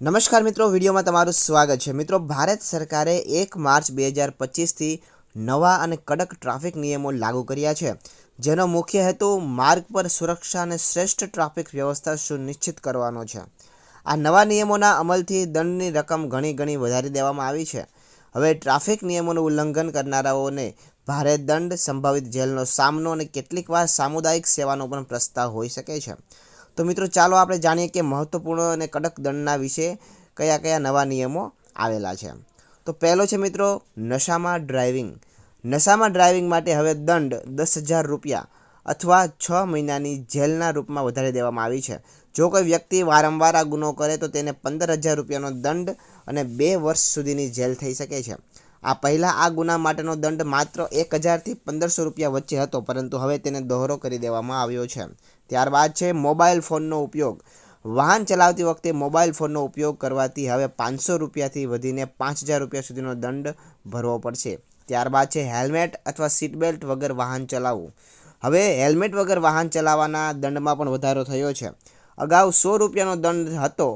નમસ્કાર મિત્રો, વિડીયોમાં તમારું સ્વાગત છે. મિત્રો, ભારત સરકારે એક માર્ચ બે હજાર પચીસથી નવા અને કડક ટ્રાફિક નિયમો લાગુ કર્યા છે. જેનો મુખ્ય હેતુ માર્ગ પર સુરક્ષા અને શ્રેષ્ઠ ટ્રાફિક વ્યવસ્થા સુનિશ્ચિત કરવાનો છે. આ નવા નિયમોના અમલથી દંડની રકમ ઘણી ઘણી વધારી દેવામાં આવી છે. હવે ટ્રાફિક નિયમોનું ઉલ્લંઘન કરનારાઓને ભારે દંડ, સંભવિત જેલનો સામનો અને કેટલીકવાર સામુદાયિક સેવાનો પણ પ્રસ્તાવ હોઈ શકે છે. તો મિત્રો ચાલો આપણે જાણીએ કે મહત્વપૂર્ણ અને કડક દંડના વિશે કયા કયા નવા નિયમો આવેલા છે. તો પહેલો છે મિત્રો, નશામાં ડ્રાઇવિંગ. નશામાં ડ્રાઇવિંગ માટે હવે દંડ દસ હજાર રૂપિયા અથવા છ મહિનાની જેલના રૂપમાં વધારી દેવામાં આવી છે. જો કોઈ વ્યક્તિ વારંવાર આ ગુનો કરે તો તેને પંદર હજાર રૂપિયાનો દંડ અને બે વર્ષ સુધીની જેલ થઈ શકે છે. આ પહેલાં આ ગુના માટેનો દંડ માત્ર એક હજારથી પંદરસો રૂપિયા વચ્ચે હતો, પરંતુ હવે તેને દોહરો કરી દેવામાં આવ્યો છે. ત્યારબાદ છે, મોબાઈલ ફોનનો ઉપયોગ. વાહન ચલાવતી વખતે મોબાઈલ ફોનનો ઉપયોગ કરવાથી હવે પાંચસો રૂપિયાથી વધીને પાંચ હજાર રૂપિયા સુધીનો દંડ ભરવો પડશે. ત્યારબાદ છે, હેલ્મેટ અથવા સીટ બેલ્ટ વગર વાહન ચલાવવું. હવે હેલ્મેટ વગર વાહન ચલાવવાના દંડમાં પણ વધારો થયો છે. અગાઉ સો રૂપિયાનો દંડ હતો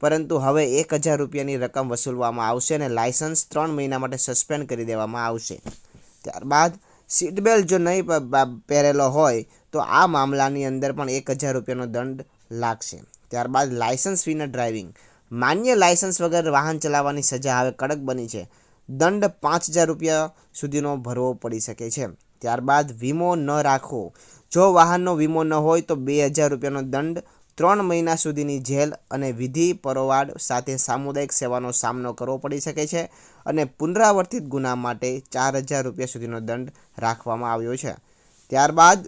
પરંતુ હવે એક હજાર રૂપિયાની રકમ વસૂલવામાં આવશે અને લાયસન્સ ત્રણ મહિના માટે સસ્પેન્ડ કરી દેવામાં આવશે. ત્યારબાદ સીટ બેલ્ટ જો નહીં પહેરેલો હોય, તો આ મામલાની અંદર પણ એક હજાર રૂપિયાનો દંડ લાગશે. ત્યારબાદ લાયસન્સ વિના ડ્રાઇવિંગ. માન્ય લાયસન્સ વગર વાહન ચલાવવાની સજા હવે કડક બની છે. દંડ પાંચ હજાર રૂપિયા સુધીનો ભરવો પડી શકે છે. ત્યારબાદ વીમો ન રાખવો. જો વાહનનો વીમો ન હોય, તો બે હજાર રૂપિયાનો દંડ ત્રણ મહિના સુધીની જેલ અને વિધિ પરોવાડ સાથે સામુદાયિક સેવાનો સામનો કરવો પડી શકે છે અને પુનરાવર્તિત ગુના માટે ચાર હજાર રૂપિયા સુધીનો દંડ રાખવામાં આવ્યો છે. ત્યારબાદ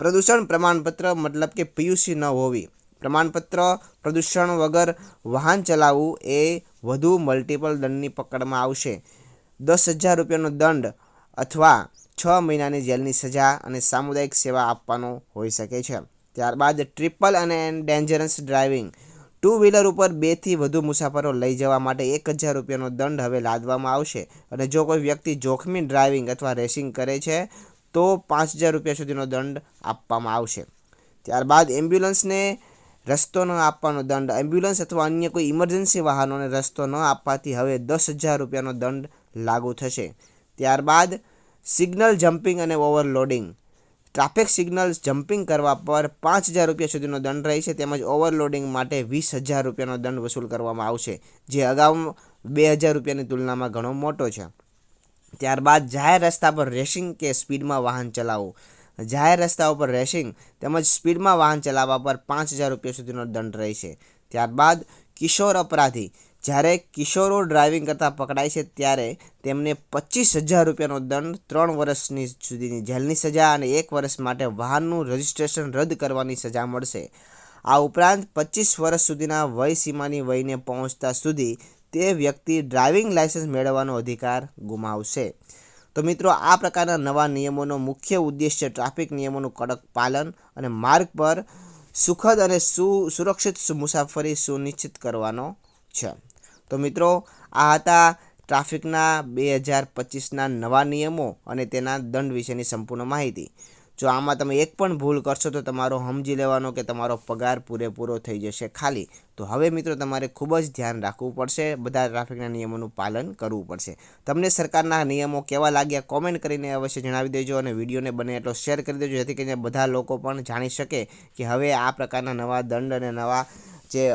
પ્રદૂષણ પ્રમાણપત્ર મતલબ કે પીયુસી ન હોવી. પ્રમાણપત્ર પ્રદૂષણ વગર વાહન ચલાવવું એ વધુ મલ્ટિપલ દંડની પકડમાં આવશે. દસ હજાર રૂપિયાનો દંડ અથવા છ મહિનાની જેલની સજા અને સામુદાયિક સેવા આપવાનો હોઈ શકે છે. ત્યારબાદ ટ્રિપલ અને ડેન્જરસ ડ્રાઇવિંગ. ટુ વ્હીલર ઉપર બેથી વધુ મુસાફરો લઈ જવા માટે એક હજાર રૂપિયાનો દંડ હવે લાદવામાં આવશે. અને જો કોઈ વ્યક્તિ જોખમી ડ્રાઇવિંગ અથવા રેસિંગ કરે છે, તો પાંચ હજાર રૂપિયા સુધીનો દંડ આપવામાં આવશે. ત્યારબાદ એમ્બ્યુલન્સને રસ્તો ન આપવાનો દંડ. એમ્બ્યુલન્સ અથવા અન્ય કોઈ ઇમરજન્સી વાહનોને રસ્તો ન આપવાથી હવે દસ હજાર રૂપિયાનો દંડ લાગુ થશે. ત્યારબાદ સિગ્નલ જમ્પિંગ અને ઓવરલોડિંગ. ટ્રાફિક સિગ્નલ્સ જમ્પિંગ કરવા પર પાંચ હજાર રૂપિયા સુધીનો દંડ રહેશે તેમજ ઓવરલોડિંગ માટે વીસ હજાર રૂપિયાનો દંડ વસૂલ કરવામાં આવશે, જે અગાઉ બે હજાર રૂપિયાની તુલનામાં ઘણો મોટો છે. ત્યારબાદ જાહેર રસ્તા પર રેસિંગ કે સ્પીડમાં વાહન ચલાવવું જાહેર રસ્તા ઉપર રેસિંગ તેમજ સ્પીડમાં વાહન ચલાવવા પર પાંચ હજાર રૂપિયા સુધીનો દંડ રહેશે ત્યારબાદ કિશોર અપરાધી જ્યારે કિશોરો ડ્રાઇવિંગ કરતાં પકડાય છે ત્યારે તેમને પચીસ હજાર રૂપિયાનો દંડ ત્રણ વર્ષની સુધીની જેલની સજા અને એક વર્ષ માટે વાહનનું રજિસ્ટ્રેશન રદ કરવાની સજા મળશે. આ ઉપરાંત પચીસ વર્ષ સુધીના વય સીમાની વયને પહોંચતા સુધી તે વ્યક્તિ ડ્રાઇવિંગ લાયસન્સ મેળવવાનો અધિકાર ગુમાવશે. તો મિત્રો, આ પ્રકારના નવા નિયમોનો મુખ્ય ઉદ્દેશ્ય ટ્રાફિક નિયમોનું કડક પાલન અને માર્ગ પર સુખદ અને સુ, સુરક્ષિત મુસાફરી સુનિશ્ચિત કરવાનો છે. તો મિત્રો, આ હતા ટ્રાફિકના બે હજાર પચીસના નવા નિયમો અને તેના દંડ વિશેની સંપૂર્ણ માહિતી. જો આમાં તમે એક પણ ભૂલ કરશો તો તમારો સમજી લેવાનો કે તમારો પગાર પૂરેપૂરો થઈ જશે ખાલી. તો હવે મિત્રો, તમારે ખૂબ જ ધ્યાન રાખવું પડશે, બધા ટ્રાફિકના નિયમોનું પાલન કરવું પડશે. તમને સરકારના નિયમો કેવા લાગ્યા કોમેન્ટ કરીને અવશ્ય જણાવી દેજો અને વિડીયોને બને એટલો શેર કરી દેજો, જેથી કરીને બધા લોકો પણ જાણી શકે કે હવે આ પ્રકારના નવા દંડ અને નવા જે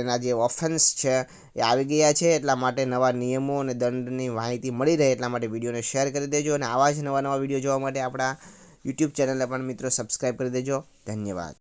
એના જે ઓફેન્સ છે એ આવી ગયા છે, એટલા માટે નવા નિયમો અને દંડની માહિતી મળી રહે એટલા માટે વિડીયોને શેર કરી દેજો અને આવા જ નવા નવા વીડિયો જોવા માટે આપણા યુટ્યુબ ચેનલને પણ મિત્રો સબસ્ક્રાઈબ કરી દેજો. ધન્યવાદ.